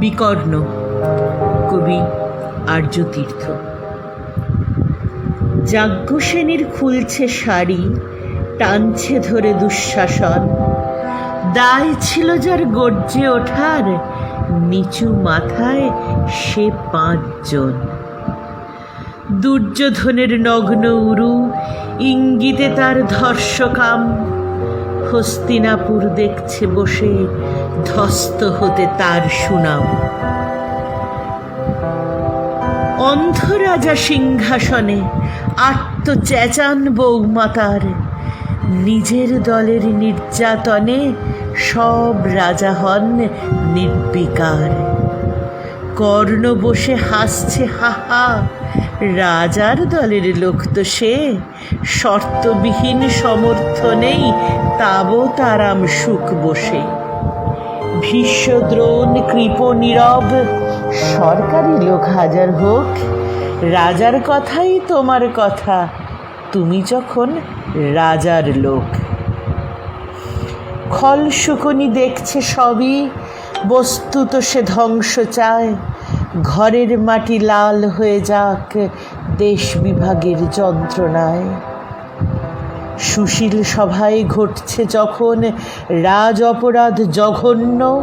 বিকর্ণ কবি আর্যতীর্থ। যাজ্ঞসেনীর খুলছে শাড়ি, টানছে ধরে দুঃশাসন। দায় ছিল যার গর্জে ওঠার, নিচু মাথায় সে পাঁচজন। দুর্যোধনের নগ্ন উরু, ইঙ্গিতে তার ধর্ষকাম। হস্তিনাপুর দেখছে বসে ধস্ত হতে তার সুনাম। অন্ধ রাজা সিংহাসনে আত্ম চেঁচান বৌমাতার নিজের দলের নির্যাতনে সব রাজা হন নির্বিকার। কর্ণ বসে হাসছে, হাহা রাজার দলের লোক তো সে। শর্তবিহীন সমর্থনেই তাবৎ তারাম সুখ বসে। ভীষ্মদ্রোণ, কৃপ, নীরব, সরকারি লোক হাজার হোক। রাজার কথাই তোমার কথা, তুমি যখন রাজার লোক। খল শুকনি দেখছে সবই, বস্তুত সে ধ্বংস চায়। ঘরের মাটি লাল হয়ে যাক দেশ বিভাগের যন্ত্রণায়। সুশীল সভায় ঘটছে যখন রাজ অপরাধ জঘন্য,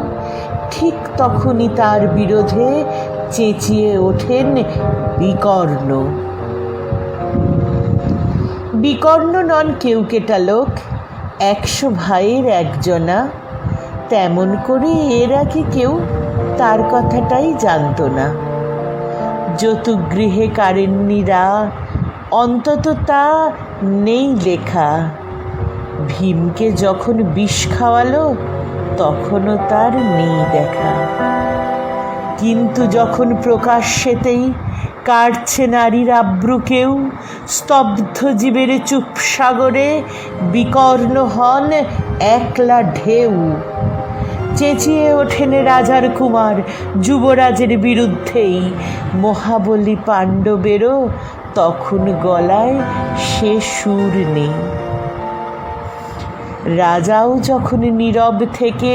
ঠিক তখনই তার বিরোধে চেঁচিয়ে ওঠেন বিকর্ণ। বিকর্ণ নন কেউ কেটা লোক, একশো ভাইয়ের একজনা। তেমন করে এর আগে কেউ তার কথাটাই জানত না। যতুগৃহে কারেন্নিরা অন্তত তা নেই লেখা। ভীমকে যখন বিষ খাওয়ালো, তখনও তার নেই দেখা। কিন্তু যখন প্রকাশ্যেতেই কাটছে নারীর আব্রুকেও, স্তব্ধ জীবের চুপ সাগরে বিকর্ণ হন একলা ঢেউ। চেঁচিয়ে ওঠেন রাজার কুমার। যুবরাজের বিরুদ্ধেই মহাবলী পাণ্ডবেরও তখন গলায় সে সুর নেই। রাজাও যখন নীরব থেকে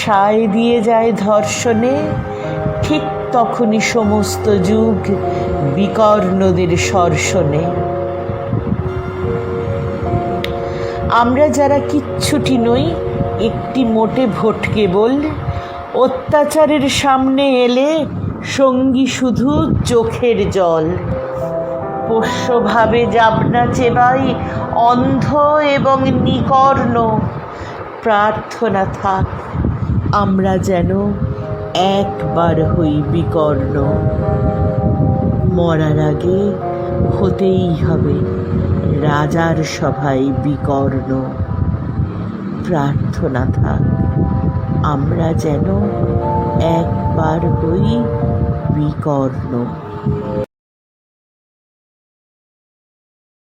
সায় দিয়ে যায় ধর্ষণে, ঠিক তখনই সমস্ত যুগ বিকর্ণদের সর্ষণে আমরা যারা কিচ্ছুটি নই একটি মোটে ভোট কেবল অত্যাচারের সামনে এলে সঙ্গী শুধু চোখের জল। পোষ্যভাবে যাবনা চেবাই অন্ধ এবং নিকর্ণ, প্রার্থনা থাক, আমরা যেন একবার হই বিকর্ণ। মরার আগে হতেই হবে রাজার সভায় বিকর্ণ। প্রার্থনা থাক। আমরা যেন একবার হই বিকর্ণ।